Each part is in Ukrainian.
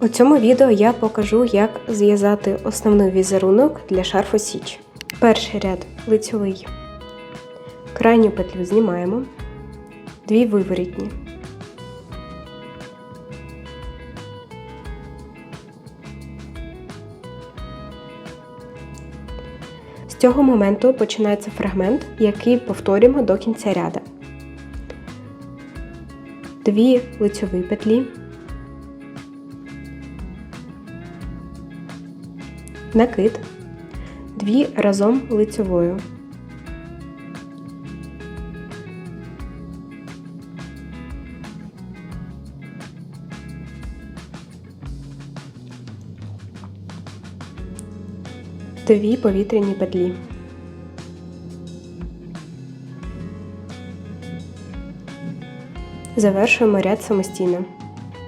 У цьому відео я покажу, як зв'язати основний візерунок для шарфу Січ. Перший ряд лицьовий. Крайню петлю знімаємо, дві виворітні. З цього моменту починається фрагмент, який повторюємо до кінця ряда. Дві лицьові петлі. Накид, дві разом лицьовою. Дві повітряні петлі. Завершуємо ряд самостійно.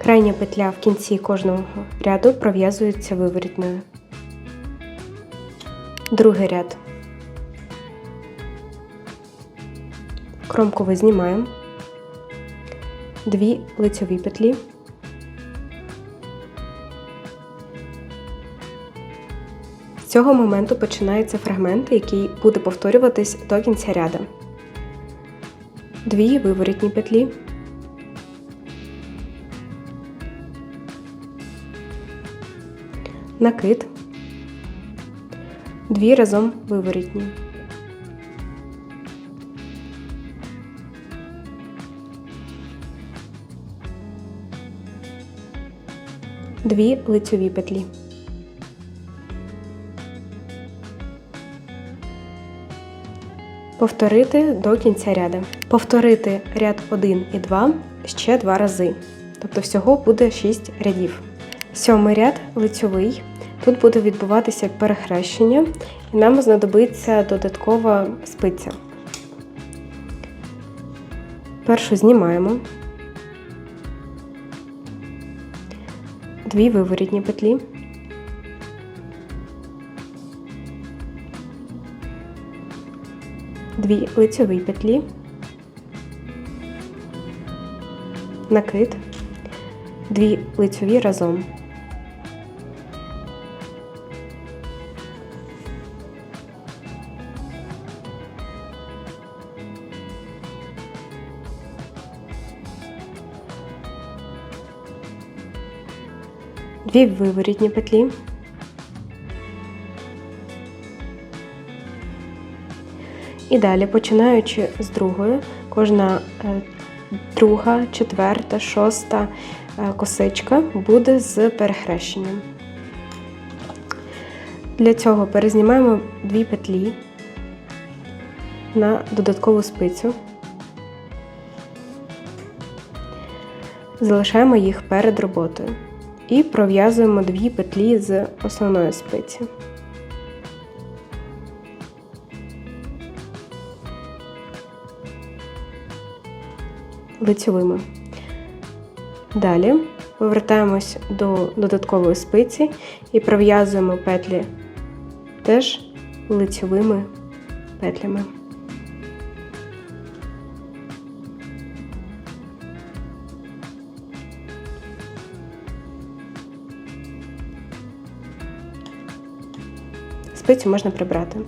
Крайня петля в кінці кожного ряду пров'язується виворітною. Другий ряд. Кромковий знімаємо, дві лицьові петлі, з цього моменту починається фрагмент, який буде повторюватись до кінця ряду. Дві виворітні петлі, накид дві разом виворітні. Дві лицьові петлі. Повторити до кінця ряду. Повторити ряд 1 і 2 ще два рази. Тобто всього буде 6 рядів. Сьомий ряд лицьовий. Тут буде відбуватися перехрещення, і нам знадобиться додаткова спиця. Першу знімаємо, дві виворітні петлі, дві лицьові петлі, накид, дві лицьові разом. Дві виворітні петлі, і далі, починаючи з другої, кожна е, друга, четверта, шоста е, косичка буде з перехрещенням. Для цього перезнімаємо дві петлі на додаткову спицю. Залишаємо їх перед роботою і пров'язуємо дві петлі з основної спиці. Лицьовими. Далі повертаємось до додаткової спиці і пров'язуємо петлі теж лицьовими петлями. Спицю можна прибрати.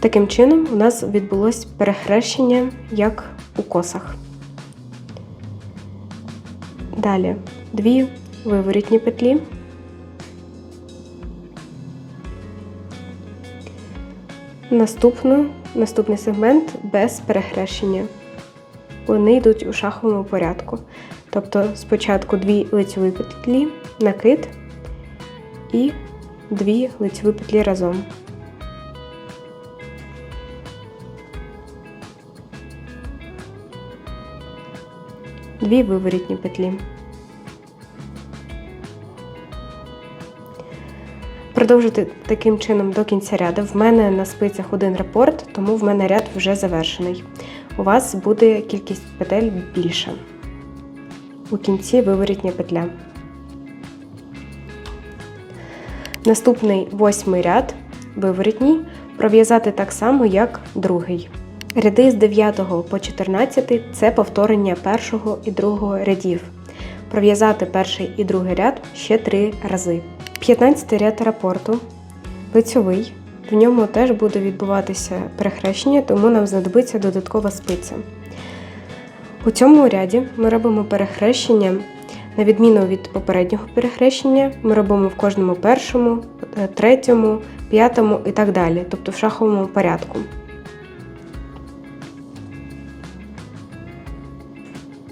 Таким чином, у нас відбулось перехрещення, як у косах. Далі дві виворітні петлі. Наступну, Наступний сегмент без перехрещення. Вони йдуть у шаховому порядку. Тобто спочатку дві лицеві петлі, накид і дві лицеві петлі разом. Дві виворітні петлі. Продовжити таким чином до кінця ряду. В мене на спицях один рапорт, тому в мене ряд вже завершений. У вас буде кількість петель більша. У кінці виворітня петля. Наступний восьмий ряд виворітній пров'язати так само, як другий. Ряди з 9 по 14 це повторення першого і другого рядів. пров'язати перший і другий ряд ще 3 рази. 15 ряд рапорту лицьовий. В ньому теж буде відбуватися перехрещення, тому нам знадобиться додаткова спиця. У цьому ряді ми робимо перехрещення, на відміну від попереднього перехрещення, ми робимо в кожному першому, е, третьому, п'ятому і так далі, тобто в шаховому порядку.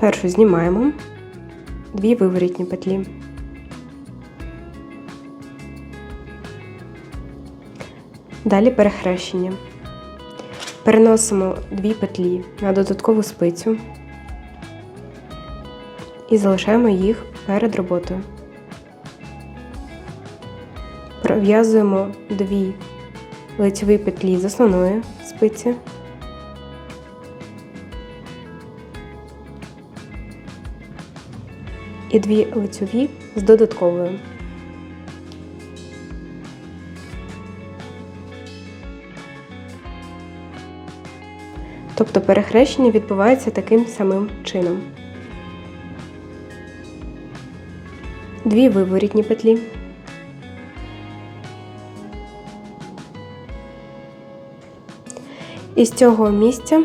Першу знімаємо, дві виворітні петлі. Далі перехрещення. Переносимо дві петлі на додаткову спицю і залишаємо їх перед роботою. Пров'язуємо дві лицеві петлі з основної спиці. І дві лицеві з додатковою. Тобто перехрещення відбувається таким самим чином. Дві виворітні петлі. І з цього місця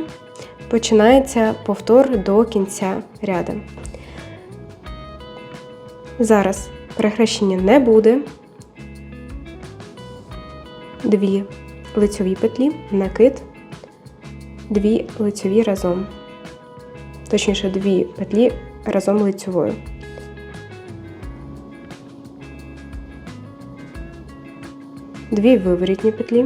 починається повтор до кінця ряду. Зараз перехрещення не буде. Дві лицьові петлі, накид, дві лицьові разом. Точніше, дві петлі разом лицьовою. Дві виворітні петлі.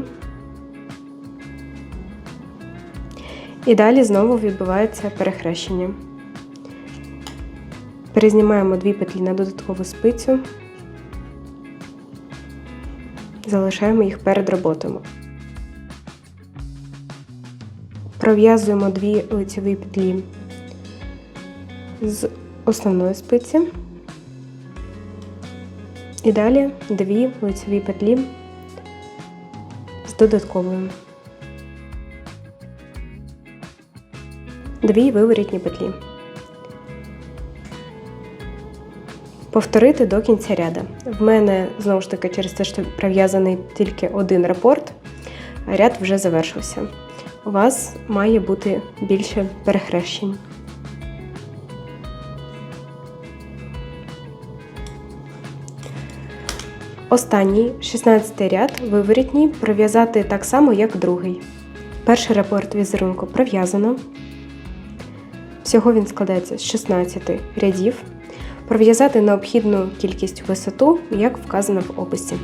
І далі знову відбувається перехрещення. Перезнімаємо дві петлі на додаткову спицю, залишаємо їх перед роботою. Пров'язуємо дві лицеві петлі з основної спиці. І далі дві лицеві петлі додатковою. Дві виворітні петлі. Повторити до кінця ряду. В мене, знову ж таки, через те, що прив'язаний тільки один рапорт, ряд вже завершився. У вас має бути більше перехрещень. Останній 16 ряд виворітній пров'язати так само, як другий. Перший рапорт візерунку пров'язано. Всього він складається з 16 рядів. Пров'язати необхідну кількість висоту, як вказано в описі.